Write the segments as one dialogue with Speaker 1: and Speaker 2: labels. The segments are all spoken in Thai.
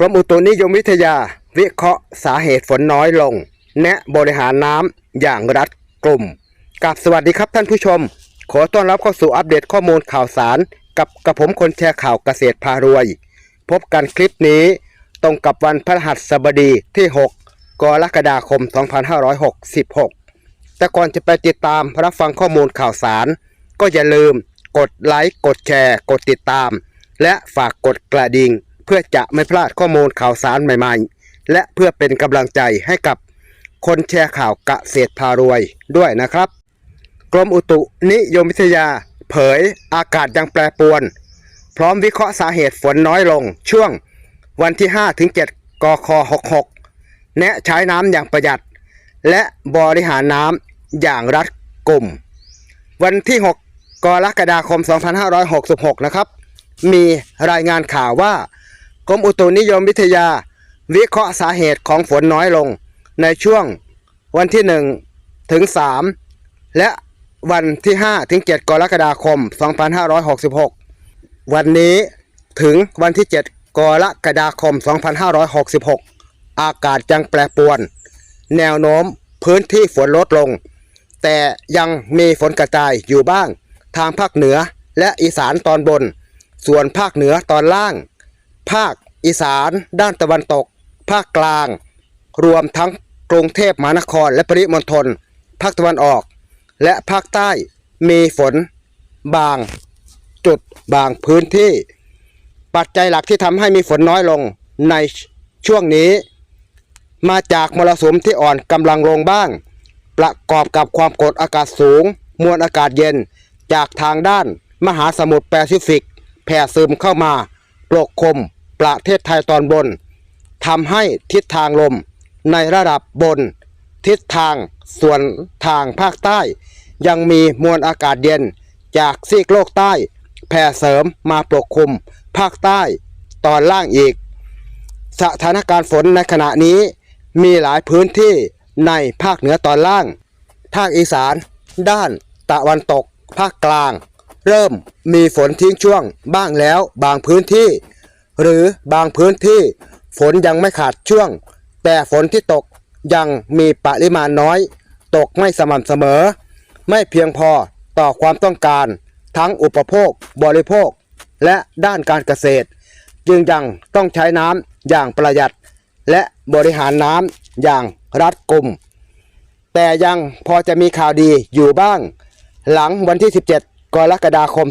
Speaker 1: กรมอุตุนิยมวิทยา วิเคราะห์สาเหตุฝนน้อยลง แนะบริหารน้ำอย่างรัดกลุ่มกับสวัสดีครับท่านผู้ชม ขอต้อนรับเข้าสู่อัปเดตข้อมูลข่าวสาร กับกระผมคนแชร์ข่าวเกษตรพารวย พบกันคลิปนี้ ตรงกับวันพฤหัสบดีที่ 6 กรกฎาคม 2566 แต่ก่อนจะไปติดตามรับฟังข้อมูลข่าวสาร ก็อย่าลืมกดไลค์กดแชร์ กดติดตาม และฝากกดกระดิ่ง เพื่อจะไม่พลาดข้อมูลข่าวสารใหม่ๆ และเพื่อเป็นกำลังใจให้กับคนแชร์ข่าวกะเกษตรพารวยด้วยนะครับ กรมอุตุนิยมวิทยา เผยอากาศยังแปรปรวน พร้อมวิเคราะห์สาเหตุฝนน้อยลง ช่วงวันที่5-7กค 66 แนะใช้น้ำอย่างประหยัด และบริหารน้ำอย่างรัดกุม วันที่ 6 กรกฎาคม 2566 นะครับ มีรายงานข่าวว่า กรมอุตุนิยมวิทยา วิเคราะห์สาเหตุของฝนน้อยลง ในช่วงวันที่ 1 ถึง 3 และวันที่ 5 ถึง 7 กรกฎาคม 2566 วันนี้ถึงวันที่ 7 กรกฎาคม 2566 อากาศยังแปรปรวน แนวโน้มพื้นที่ฝนลดลง แต่ยังมีฝนกระจายอยู่บ้าง ทางภาคเหนือและอีสานตอนบน ส่วนภาคเหนือตอนล่าง ภาคอีสาน ด้านตะวันตก ภาคกลาง รวมทั้งกรุงเทพมหานคร และปริมณฑลภาคตะวันออก และภาคใต้มีฝน บาง จุดบางพื้นที่ ปัจจัยหลักที่ทำให้มีฝนน้อยลงในช่วงนี้ มาจากมรสุมที่อ่อนกำลังลงบ้าง ประกอบกับความกดอากาศสูง มวลอากาศเย็นจากทางด้านมหาสมุทรแปซิฟิก แผ่ซึมเข้ามาปกคลุม ประเทศไทยตอนบนทำให้ทิศทางลมในระดับบน ทิศทางส่วนทางภาคใต้ ยังมีมวลอากาศเย็นจากซีกโลกใต้แผ่เสริมมาปกคลุมภาคใต้ตอนล่างอีก สถานการณ์ฝนในขณะนี้มีหลายพื้นที่ในภาคเหนือตอนล่าง ภาคอีสาน ด้านตะวันตก ภาคกลาง เริ่มมีฝนทิ้งช่วงบ้างแล้วบางพื้นที่ หรือบางพื้นที่ฝนยังไม่ขาดช่วง แต่ฝนที่ตกยังมีปริมาณน้อย ตกไม่สม่ำเสมอ ไม่เพียงพอต่อความต้องการทั้งอุปโภค บริโภค และด้านการเกษตร จึงยังต้องใช้น้ำอย่างประหยัด และบริหารน้ำอย่างรัดกุม แต่ยังพอจะมีข่าวดีอยู่บ้าง หลังวันที่ 17 กรกฎาคม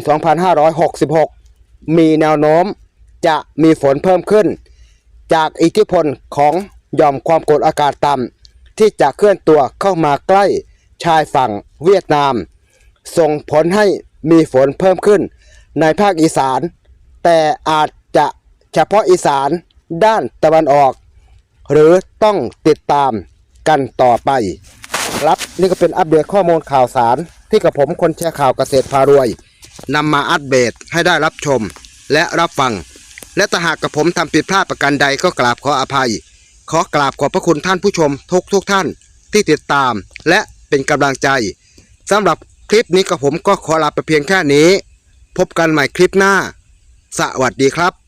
Speaker 1: 2566 มีแนวโน้ม จะมีฝนเพิ่มขึ้น จากอิทธิพลของหย่อมความกดอากาศต่ำที่จะเคลื่อนตัวเข้ามาใกล้ชายฝั่งเวียดนาม ส่งผลให้มีฝนเพิ่มขึ้นในภาคอีสาน แต่อาจจะเฉพาะอีสานด้านตะวันออก หรือต้องติดตามกันต่อไป ครับนี่ก็เป็นอัปเดตข้อมูลข่าวสารที่กับผมคนแชร์ข่าวเกษตรพารวยนำมาอัปเดตให้ได้รับชมและรับฟัง และถ้าหากกับผมทำผิดพลาดประการใดก็กราบขออภัย ขอกราบขอบพระคุณท่านผู้ชมทุกทุกท่านที่ติดตาม และเป็นกำลังใจสำหรับคลิปนี้กับผมก็ขอลาไปเพียงแค่นี้ พบกันใหม่คลิปหน้า สวัสดีครับ